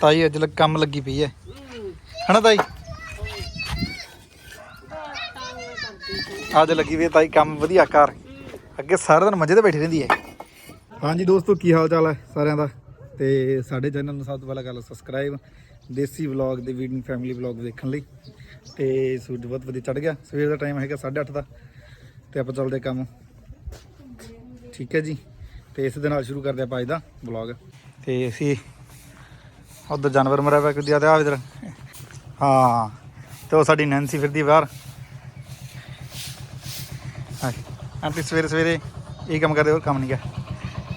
ਤਾਈ ਅੱਜ ਲੱਗ ਕੰਮ ਲੱਗੀ ਪਈ ਐ। ਹਨਾ ਤਾਈ? ਅੱਜ ਲੱਗੀ ਵੀ ਤਾਈ ਕੰਮ ਵਧੀਆ ਕਰ ਅੱਗੇ ਸਾਰਾ ਦਿਨ ਮੰਜੇ ਤੇ ਬੈਠੀ ਰਹਿੰਦੀ ਐ। ਹਾਂਜੀ ਦੋਸਤੋ ਕੀ ਹਾਲ ਚਾਲ ਹੈ ਸਾਰਿਆਂ ਦਾ? ਤੇ ਸਾਡੇ ਚੈਨਲ ਨੂੰ ਸਭ ਤੋਂ ਪਹਿਲਾਂ ਕਰ ਲਓ ਸਬਸਕ੍ਰਾਈਬ ਦੇਸੀ ਵਲੌਗ ਦੇ ਵੀਡੀਓ ਫੈਮਿਲੀ ਵਲੌਗ ਦੇਖਣ ਲਈ। ਤੇ ਸੂਰਜ ਬਹੁਤ ਵਧੀਆ ਚੜ ਗਿਆ। ਸਵੇਰ ਦਾ ਟਾਈਮ ਹੈਗਾ 8:30 ਦਾ। ਤੇ ਆਪਾਂ ਚੱਲਦੇ ਕੰਮ। ਠੀਕ ਹੈ ਜੀ। ਤੇ ਇਸ ਦੇ ਨਾਲ ਸ਼ੁਰੂ ਕਰਦੇ ਆਪਾਂ ਅੱਜ ਦਾ ਵਲੌਗ ਤੇ ਅਸੀਂ ਉਧਰ ਜਾਨਵਰ ਮਰਿਆ ਪਿਆ ਕਿੱਦਿਆ ਤੇ ਆ ਇਧਰ। ਹਾਂ ਤੇ ਉਹ ਸਾਡੀ ਨੈਂਸੀ ਫਿਰਦੀ ਬਾਹਰ। ਆਂਟੀ ਸਵੇਰੇ ਸਵੇਰੇ ਇਹ ਕੰਮ ਕਰਦੇ ਹੋਰ ਕੰਮ ਨਹੀਂ ਗਾ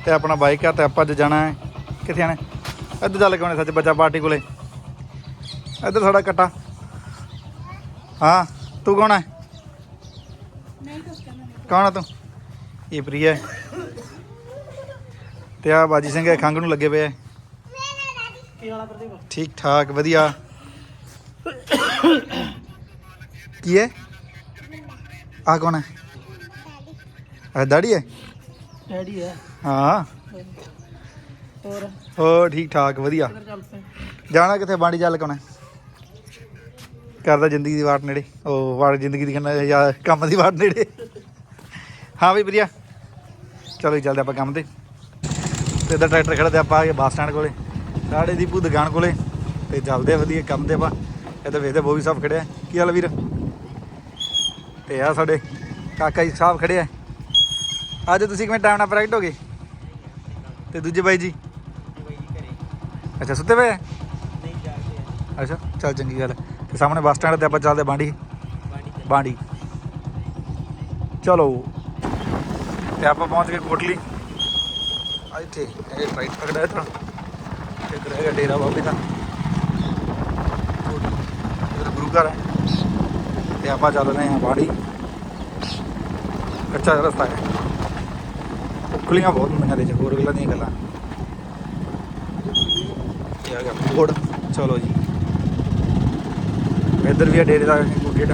ਤੇ ਆਪਣਾ ਬਾਈਕ ਆ ਤੇ ਆਪਾਂ ਅੱਜ ਜਾਣਾ ਹੈ ਕਿੱਥੇ ਆਣਾ ਇੱਧਰ ਚੱਲ ਕੇ ਆਉਣੇ ਸੱਚ ਬੱਚਾ ਪਾਰਟੀ ਕੋਲੇ। ਇੱਧਰ ਸਾਡਾ ਕੱਟਾ। ਹਾਂ ਤੂੰ ਕੌਣ ਹੈ? ਕੌਣ ਆ ਤੂੰ? ਇਹ ਪ੍ਰਿਆ ਤੇ ਆ ਬਾਜੀ ਸਿੰਘ ਖੰਗ ਨੂੰ ਲੱਗੇ ਠੀਕ ਠਾਕ ਵਧੀਆ। ਕੀ ਹੈ? ਆ ਕੌਣ ਹੈ? ਆ ਦਾੜੀ ਹੈ? ਡੈਡੀ ਹੈ। ਹਾਂ। ਹੋਰ? ਹੋ ਠੀਕ ਠਾਕ ਵਧੀਆ। ਕਿੱਧਰ ਚੱਲ ਪਏ? ਜਾਣਾ ਕਿੱਥੇ? ਬਾੜੀ ਚੱਲ ਕੋਣਾ ਕਰਦਾ ਜ਼ਿੰਦਗੀ ਦੀ ਵਾਟ ਨੇੜੇ। ਉਹ ਵਾਟ ਜ਼ਿੰਦਗੀ ਦੀ ਕਹਿੰਦਾ ਜਾਂ ਕੰਮ ਦੀ ਵਾਟ ਨੇੜੇ। ਹਾਂ ਵੀ ਵਧੀਆ। ਚਲੋ ਜੀ ਚੱਲਦੇ ਆਪਾਂ ਕੰਮ ਤੇ। ਤੇ ਇਧਰ ਟਰੈਕਟਰ ਖੜਾ ਤੇ ਆਪਾਂ ਆ ਗਏ ਬੱਸ ਸਟੈਂਡ ਕੋਲੇ। ਸਾੜੇ ਦੀਪੂ ਦੁਕਾਨ ਕੋਲੇ ਤੇ ਚੱਲਦੇ ਆ ਵਧੀਆ ਕੰਮ ਤੇ ਆਪਾਂ। ਇੱਧਰ ਵੇਖਦੇ ਬੋਵੀ ਸਾਹਿਬ ਖੜਿਆ ਕੀ ਹਾਲ ਵੀਰ? ਤੇ ਆ ਸਾਡੇ ਕਾਕਾ ਜੀ ਸਾਹਿਬ ਖੜੇ ਆ। ਅੱਜ ਤੁਸੀਂ ਕਿਵੇਂ ਟਾਈਮ ਨਾਲ ਪ੍ਰੈਕਟ ਹੋ ਗਏ? ਤੇ ਦੂਜੇ ਬਾਈ ਜੀ? ਅੱਛਾ, ਸੁੱਤੇ ਪਏ ਆ? ਅੱਛਾ, ਚੱਲ ਚੰਗੀ ਗੱਲ ਹੈ। ਤੇ ਸਾਹਮਣੇ ਬੱਸ ਸਟੈਂਡ ਤੇ ਆਪਾਂ ਚੱਲਦੇ ਬਾਂਡੀ। ਬਾਂਡੀ। ਚਲੋ। ਤੇ ਆਪਾਂ ਪਹੁੰਚ ਗਏ ਕੋਟਲੀ। ਇੱਥੇ, ਇਹ ਰਾਈਟ ਪਕੜਿਆ ਇੱਧਰ। ਇੱਧਰ ਹੈਗਾ ਡੇਰਾ ਬਾਬੇ ਦਾ। ਇੱਧਰ ਗੁਰੂ ਘਰ ਹੈ। ਤੇ ਆਪਾਂ ਚੱਲ ਰਹੇ ਹਾਂ ਬਾਂਡੀ ਕੱਚਾ ਰਸਤਾ ਹੈ। ਉਕਲੀਆਂ ਬਹੁਤ ਹੁੰਦੀਆਂ ਦੇ ਚ ਹੋਰ ਗੱਲਾਂ ਦੀਆਂ ਗੱਲਾਂ। ਇਹ ਆ ਗਿਆ ਬੋਰਡ। ਚਲੋ ਜੀ। ਇੱਧਰ ਵੀ ਆ ਡੇਰੇ ਦਾ ਗੇਟ।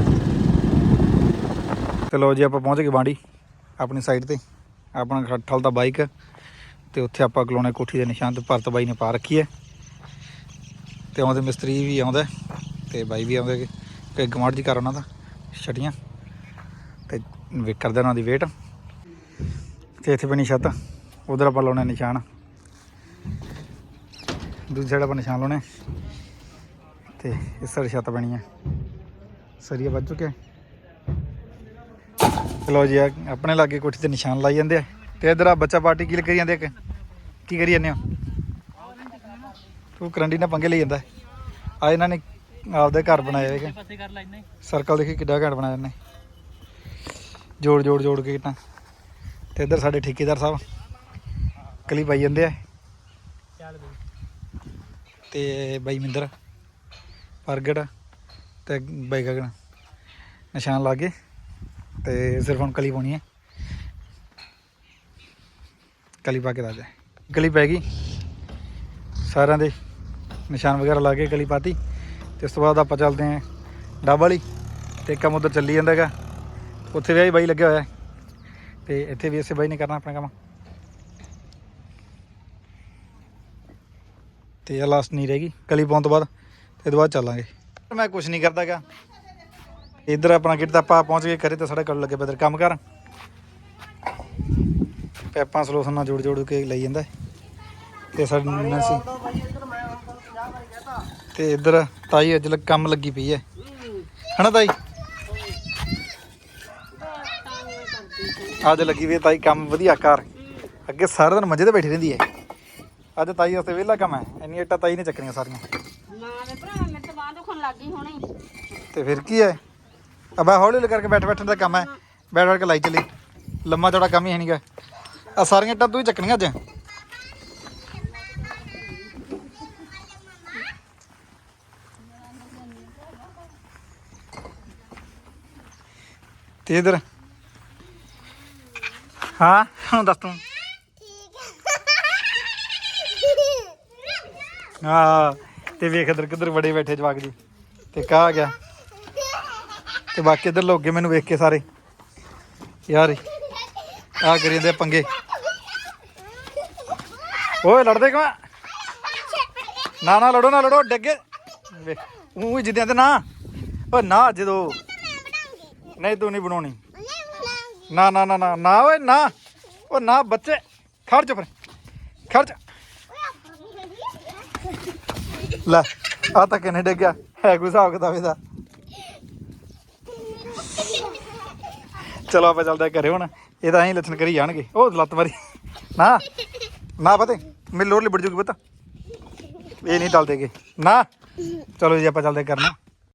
ਤੇ ਲੋ ਜੀ ਆਪਾਂ ਪਹੁੰਚ ਗਏ ਬਾਂਡੀ ਆਪਣੀ ਸਾਈਡ ਤੇ। ਆਪਣਾ ਖੱਠਲ ਦਾ ਬਾਈਕ ਤੇ ਉੱਥੇ ਆਪਾਂ ਕਲੋਨੇ ਕੋਠੀ ਦੇ ਨਿਸ਼ਾਨ ਤੇ ਭਰਤ ਬਾਈ ਨੇ ਪਾ ਰੱਖੀ ਹੈ। ਤੇ ਆਉਂਦੇ ਮਿਸਤਰੀ ਵੀ ਆਉਂਦਾ ਹੈ ਤੇ ਬਾਈ ਵੀ ਆਉਂਦੇ ਕਿ ਗਮਾੜ ਜੀ ਕਰ ਉਹਨਾਂ ਦਾ ਛਟੀਆਂ ਤੇ ਵੇ ਕਰਦੇ ਉਹਨਾਂ ਦੀ ਵੇਟ। ਤੇ ਇੱਥੇ ਬਣੀ ਛੱਤ, ਉਧਰ ਆਪਾਂ ਲਾਉਣੇ ਨਿਸ਼ਾਨ। ਦੂਜੀ ਸਾਈਡ ਆਪਾਂ ਨਿਸ਼ਾਨ ਲਾਉਣੇ। ਤੇ ਇਸ ਸਾਈਡ ਛੱਤ ਬਣੀ ਹੈ। ਸਰੀਆ ਵੱਜ ਚੁੱਕਿਆ ਚਲੋ ਜੀ ਆਪਣੇ ਲਾਗੇ ਕੋਠੀ ਤੇ ਨਿਸ਼ਾਨ ਲਾਈ ਜਾਂਦੇ ਆ। ਤੇ ਇਧਰ ਆ ਬੱਚਾ ਪਾਰਟੀ ਕੀ ਕਰੀ ਜਾਂਦੇ ਆ ਕਿ ਕੀ ਕਰੀ ਜਾਂਦੇ ਹੋ? ਤੂੰ ਕਰੰਡੀ ਨਾਲ ਪੰਗੇ ਲਈ ਜਾਂਦਾ। ਆ ਇਹਨਾਂ ਨੇ ਆਪਦੇ ਘਰ ਪਾਸੇ ਕਰ ਲੈਣੇ ਸਰਕਲ ਦੇਖੀ ਕਿੱਡਾ ਘੈਂਟ ਬਣਾਇਆ ਇਹਨੇ ਜੋੜ ਜੋੜ ਜੋੜ ਕੇ ਕਿਤਾ ਤੇ ਇੱਧਰ ਸਾਡੇ ਠੇਕੇਦਾਰ ਸਾਹਿਬ ਕਲੀ ਪਾਈ ਜਾਂਦੇ ਆ। ਚੱਲ ਬਈ। ਤੇ ਬਾਈ ਮਿੰਦਰ ਪ੍ਰਗਟ ਤੇ ਬਾਈ ਗਗਨ। ਨਿਸ਼ਾਨ ਲਾ ਕੇ ਤੇ ਸਿਰਫ ਹੁਣ ਕਲੀ ਪਾਉਣੀ ਹੈ। ਕਲੀ ਪਾ ਕੇ ਦੱਸ ਦੇ। ਗਲੀ ਪੈ ਗਈ। ਸਾਰਿਆਂ ਦੇ ਨਿਸ਼ਾਨ ਵਗੈਰਾ ਲਾ ਕੇ ਗਲੀ ਪਾਤੀ। ਤੇ ਉਸ ਤੋਂ ਬਾਅਦ ਆਪਾਂ ਚੱਲਦੇ ਆਂ ਡੱਬ ਵਾਲੀ। ਤੇ ਕੰਮ ਉਧਰ ਚੱਲੀ ਜਾਂਦਾ ਹੈਗਾ। ਉੱਥੇ ਵੀ ਆਹੀ ਬਾਈ ਲੱਗਿਆ ਹੋਇਆ ਹੈ। ਤੇ ਇੱਥੇ ਵੀ ਇਸੇ ਬਾਈ ਨੇ ਕਰਨਾ ਆਪਣਾ ਕੰਮ। ਤੇ ਇਹ ਲਾਸਟ ਨਹੀਂ ਰਹੇਗੀ ਗਲੀ ਪਾਉਣ ਤੋਂ ਬਾਅਦ ਤੇ ਇਹਦੇ ਬਾਅਦ ਚੱਲਾਂਗੇ। ਮੈਂ ਕੁਝ ਨਹੀਂ ਕਰਦਾਗਾ ਇੱਧਰ ਆਪਣਾ ਗਿੱਟ ਤਾਂ ਆਪਾਂ ਪਹੁੰਚ ਗਏ। ਕਰੇ ਤਾਂ ਸਾਡਾ ਕਰ ਲੱਗੇ ਬਦਰ ਕੰਮ ਕਰ। ਪੈਪਾਂ ਸਲੋਸਨ ਨਾਲ ਜੋੜ ਜੋੜ ਕੇ ਲਈ ਜਾਂਦਾ। ਤੇ ਸਾਡੀ ਨੈਂਸੀ ਤੇ ਇੱਧਰ ਤਾਈ ਅੱਜ ਲੱਗ ਕੰਮ ਲੱਗੀ ਪਈ ਹੈ। ਹਨਾ ਤਾਈ? ਅੱਜ ਲੱਗੀ ਵੀ ਤਾਈ ਕੰਮ ਵਧੀਆ ਕਰ। ਅੱਗੇ ਸਾਰਾ ਦਿਨ ਮੰਜੇ ਤੇ ਬੈਠੀ ਰਹਿੰਦੀ ਹੈ। ਅੱਜ ਤਾਈ ਵਾਸਤੇ ਵਿਹਲਾ ਕੰਮ ਹੈ। ਇੰਨੀ ਇੱਟਾਂ ਤਾਈ ਨੇ ਚੱਕਣੀਆਂ ਸਾਰੀਆਂ। ਨਾ ਵੇ ਭਰਾ ਮੇਰੇ ਤਾਂ ਬਾਂਹ ਦੁਖਣ ਲੱਗ ਗਈ ਹੁਣੇ। ਤੇ ਫਿਰ ਕੀ ਹੈ? ਅਬਾ ਹੌਲੀ ਹੌਲੀ ਕਰਕੇ ਬੈਠ ਬੈਠਣ ਦਾ ਕੰਮ ਹੈ। ਬੈਠ ਬੈਠ ਕੇ ਲਾਈ ਚੱਲੀ। ਲੰਮਾ ਚੌੜਾ ਕੰਮ ਹੀ ਹੈ ਨਹੀਂਗਾ ਆ ਸਾਰੀਆਂ ਇੱਟਾਂ ਤੂੰ ਹੀ ਚੱਕਣੀਆਂ ਅੱਜ। ਤੇ ਇਧਰ। ਹਾਂ, ਹੁਣ ਦੱਸ ਤੂੰ। ਹਾਂ, ਤੇ ਵੇਖ ਇਧਰ ਕਿੱਧਰ ਬੜੇ ਬੈਠੇ ਜਵਾਕ ਜੀ। ਤੇ ਕਾ ਆ ਗਿਆ। ਤੇ ਬਾਕੀ ਇਧਰ ਲੋਗੇ ਮੈਨੂੰ ਵੇਖ ਕੇ ਸਾਰੇ। ਯਾਰ ਆ ਕਰੀ ਜਾਂਦੇ ਪੰਗੇ। ਓਏ, ਲੜਦੇ ਕਿਵੇਂ ਨਾ ਨਾ, ਲੜੋ ਨਾ, ਲੜੋ, ਡੱਗੇ। ਉਹ ਜਿੱਦਾਂ ਤੇ ਨਾ। ਓ ਨਾ, ਜਦੋਂ। ਨਹੀਂ, ਤੂੰ ਨਹੀਂ ਬਣਾਉਣੀ। ਨਾ ਨਾ ਨਾ ਨਾ ਨਾ, ਓਏ, ਨਾ। ਓ ਨਾ, ਬੱਚੇ। ਖੜ ਜਾ ਫਿਰ। ਖੜ ਜਾ। ਲੈ, ਆ ਤਾਂ ਕਿਨੇ ਡਿੱਗਿਆ ਹੈ ਕੋਈ ਹਿਸਾਬ ਕਿਤਾਬ ਇਹਦਾ। ਚਲੋ ਆਪਾਂ ਚੱਲਦੇ ਘਰੇ ਹੁਣ। ਇਹ ਤਾਂ ਐਂ ਲੱਛਣ ਕਰੀ ਜਾਣਗੇ। ਉਹ ਲੱਤ ਮਾਰੀ। ਨਾ ਨਾ ਪਤੇ ਮੈਨੂੰ ਲੋੜ ਲਿਬੜ ਜੂਗੀ ਪਤਾ। ਇਹ ਨਹੀਂ ਟਲਦੇਗੇ ਨਾ। ਚਲੋ ਜੀ, ਆਪਾਂ ਚੱਲਦੇ ਕਰਨਾ।